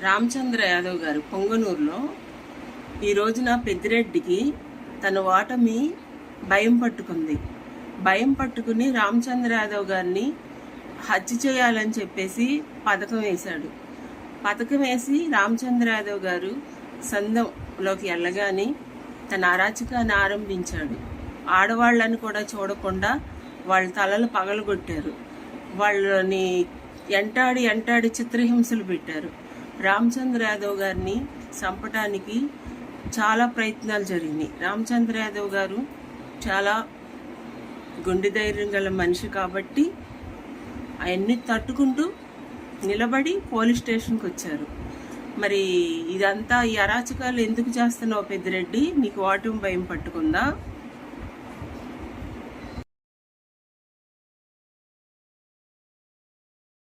రామచంద్ర యాదవ్ గారు పొంగనూరులో ఈ రోజున పెద్దిరెడ్డికి తన ఓటమి భయం పట్టుకుంది. భయం పట్టుకుని రామచంద్ర యాదవ్ గారిని హత్య చేయాలని చెప్పేసి పథకం వేశాడు. పథకం వేసి రామచంద్ర యాదవ్ గారు సందంలోకి వెళ్ళగానే తన అరాచకాన్ని ఆరంభించాడు. ఆడవాళ్ళని కూడా చూడకుండా వాళ్ళ తలలు పగలగొట్టారు. వాళ్ళని ఎంటాడి ఎంటాడి చిత్రహింసలు పెట్టారు. రామచంద్ర యాదవ్ గారిని చంపటానికి చాలా ప్రయత్నాలు జరిగినాయి. రామచంద్ర యాదవ్ గారు చాలా గుండె ధైర్యం గల మనిషి కాబట్టి అవన్నీ తట్టుకుంటూ నిలబడి పోలీస్ స్టేషన్కి వచ్చారు. మరి ఇదంతా ఈ అరాచకాలు ఎందుకు చేస్తున్నావు పెద్దిరెడ్డి? నీకు ఓటమి భయం పట్టుకుందా?